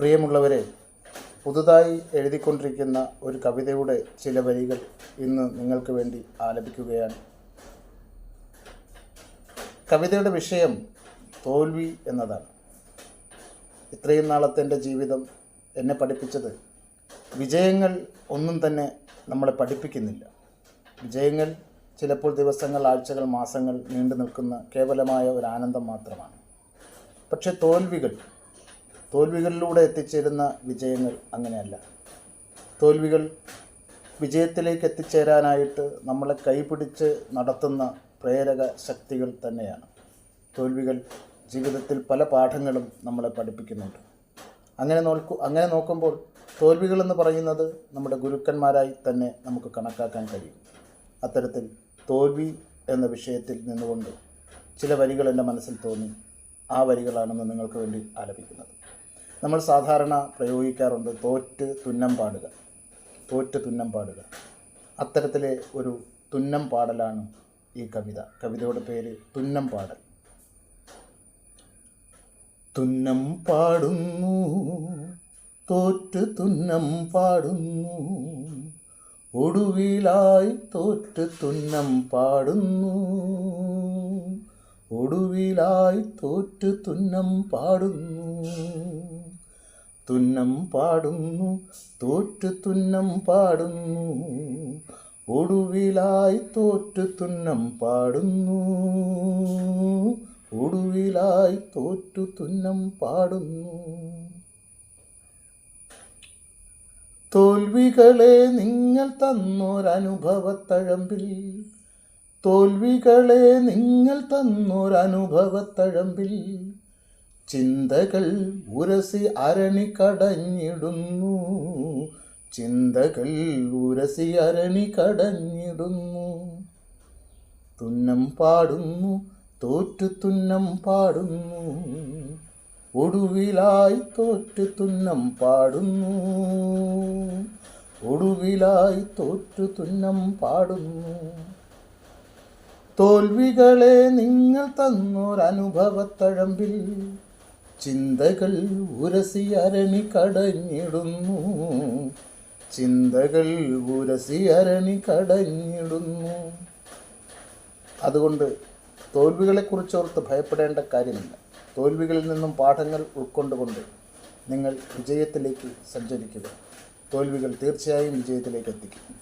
പ്രിയമുള്ളവരെ പുതുതായി എഴുതിക്കൊണ്ടിരിക്കുന്ന ഒരു കവിതയുടെ ചില വരികൾ ഇന്ന് നിങ്ങൾക്ക് വേണ്ടി ആലപിക്കുകയാണ്. കവിതയുടെ വിഷയം തോൽവി എന്നതാണ്. ഇത്രയും നാളത്തെ എന്റെ ജീവിതം എന്നെ പഠിപ്പിച്ചത് വിജയങ്ങൾ ഒന്നും തന്നെ നമ്മളെ പഠിപ്പിക്കുന്നില്ല. വിജയങ്ങൾ ചിലപ്പോൾ ദിവസങ്ങൾ ആഴ്ചകൾ മാസങ്ങൾ നീണ്ടു നിൽക്കുന്ന കേവലമായ ഒരു ആനന്ദം മാത്രമാണ്. പക്ഷേ തോൽവികൾ തോൽവികളിലൂടെ എത്തിച്ചേരുന്ന വിജയങ്ങൾ അങ്ങനെയല്ല. തോൽവികൾ വിജയത്തിലേക്ക് എത്തിച്ചേരാനായിട്ട് നമ്മളെ കൈപിടിച്ച് നടത്തുന്ന പ്രേരക ശക്തികൾ തന്നെയാണ്. തോൽവികൾ ജീവിതത്തിൽ പല പാഠങ്ങളും നമ്മളെ പഠിപ്പിക്കുന്നുണ്ട്. അങ്ങനെ നോക്കൂ അങ്ങനെ നോക്കുമ്പോൾ തോൽവികളെന്ന് പറയുന്നത് നമ്മുടെ ഗുരുക്കന്മാരായി തന്നെ നമുക്ക് കണക്കാക്കാൻ കഴിയും. അത്തരത്തിൽ തോൽവി എന്ന വിഷയത്തിൽ നിന്നുകൊണ്ട് ചില വരികൾ എന്റെ മനസ്സിൽ തോന്നി. ആ വരികളാണെന്ന് നിങ്ങൾക്ക് വേണ്ടി ആലപിക്കുന്നത്. നമ്മൾ സാധാരണ പ്രയോഗിക്കാറുണ്ട് തോറ്റ് തുന്നം പാടുക. തോറ്റ് തുന്നം പാടുക. അത്തരത്തിലെ ഒരു തുന്നം പാടലാണ് ഈ കവിത. കവിതയുടെ പേര് തുന്നം പാടൽ. തുന്നം പാടുന്നു. തോറ്റ് തുന്നം പാടുന്നു. ഒടുവിലായി തോറ്റ് തുന്നം പാടുന്നു. ഒടുവിലായി തോറ്റ് തുന്നം പാടുന്നു. തുന്നം പാടുന്നു തോറ്റു തുന്നം പാടുന്നു. ഒടുവിലായി തോറ്റു തുന്നം പാടുന്നു. ഒടുവിലായി തോറ്റു തുന്നം പാടുന്നു. തോൽവികളെ നിങ്ങൾ തന്നൊരനുഭവത്തഴമ്പിൽ തോൽവികളെ നിങ്ങൾ തന്നൊരനുഭവത്തഴമ്പിൽ ചിന്തകൾ ഉരസി അരണി കടഞ്ഞിടുന്നു. ചിന്തകൾ ഉരസി അരണി കടഞ്ഞിടുന്നു. തുന്നം പാടുന്നു തോറ്റു തുന്നം പാടുന്നു. ഒടുവിലായി തോറ്റു തുന്നം പാടുന്നു. ഒടുവിലായി തോറ്റു തുന്നം പാടുന്നു. തോൽവികളെ നിങ്ങൾ തന്നൊരനുഭവത്തഴമ്പിൽ ചിന്തകൾ ഉരസി അരണി കടഞ്ഞിടുന്നു. ചിന്തകൾ ഉരസി അരണി കടഞ്ഞിടുന്നു. അതുകൊണ്ട് തോൽവികളെക്കുറിച്ചോർത്ത് ഭയപ്പെടേണ്ട കാര്യമില്ല. തോൽവികളിൽ നിന്നും പാഠങ്ങൾ ഉൾക്കൊണ്ടുകൊണ്ട് നിങ്ങൾ വിജയത്തിലേക്ക് സഞ്ചരിക്കുക. തോൽവികൾ തീർച്ചയായും വിജയത്തിലേക്ക് എത്തിക്കും.